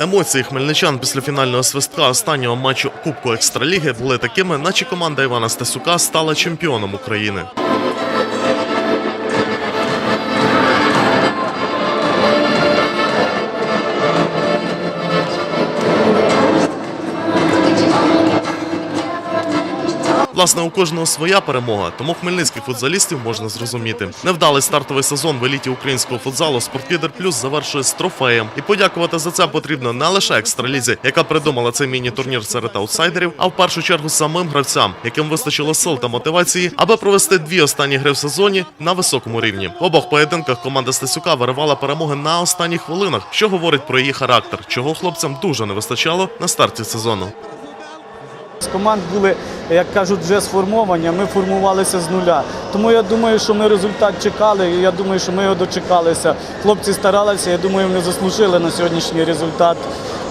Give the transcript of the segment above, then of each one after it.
Емоції хмельничан після фінального свистка останнього матчу Кубку Екстраліги були такими, наче команда Івана Стасюка стала чемпіоном України. Власне, у кожного своя перемога, тому хмельницьких футзалістів можна зрозуміти. Невдалий стартовий сезон в еліті українського футзалу Спортлідер Плюс завершує з трофеєм. І подякувати за це потрібно не лише екстралізі, яка придумала цей міні-турнір серед аутсайдерів, а в першу чергу самим гравцям, яким вистачило сил та мотивації, аби провести дві останні гри в сезоні на високому рівні. В обох поєдинках команда Стасюка виривала перемоги на останніх хвилинах, що говорить про її характер, чого хлопцям дуже не вистачало на старті сезону. З команд були, як кажуть, вже сформовані, ми формувалися з нуля. Тому я думаю, що ми результат чекали, і я думаю, що ми його дочекалися. Хлопці старалися, я думаю, вони заслужили на сьогоднішній результат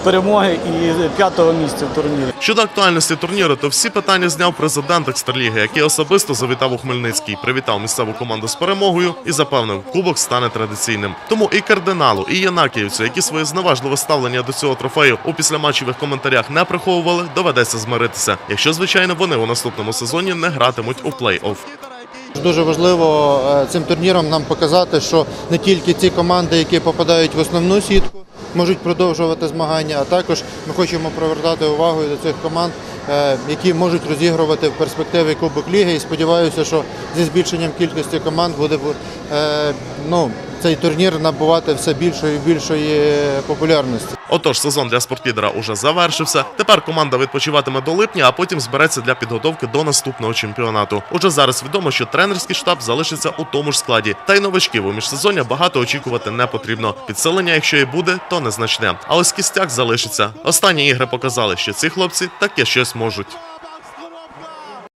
перемоги і п'ятого місця в турнірі. Щодо актуальності турніру, то всі питання зняв президент Екстраліги, який особисто завітав у Хмельницький, привітав місцеву команду з перемогою і запевнив, кубок стане традиційним. Тому і кардиналу, і Янакіївцю, які своє зневажливе ставлення до цього трофею у післяматчевих коментарях не приховували, доведеться змиритися, якщо звичайно вони у наступному сезоні не гратимуть у плей-офф. Дуже важливо е, цим турніром нам показати, що не тільки ці команди, які попадають в основну сітку, можуть продовжувати змагання, а також ми хочемо привертати увагу до цих команд, е, які можуть розігрувати в перспективі Кубок Ліги. І сподіваюся, що зі збільшенням кількості команд буде е, ну, цей турнір набувати все більшої і більшої популярності. Отож, сезон для спортлідера уже завершився. Тепер команда відпочиватиме до липня, а потім збереться для підготовки до наступного чемпіонату. Уже зараз відомо, що тренерський штаб залишиться у тому ж складі. Та й новачків у міжсезоння багато очікувати не потрібно. Підсилення, якщо і буде, то незначне. А ось кістяк залишиться. Останні ігри показали, що ці хлопці таке щось можуть.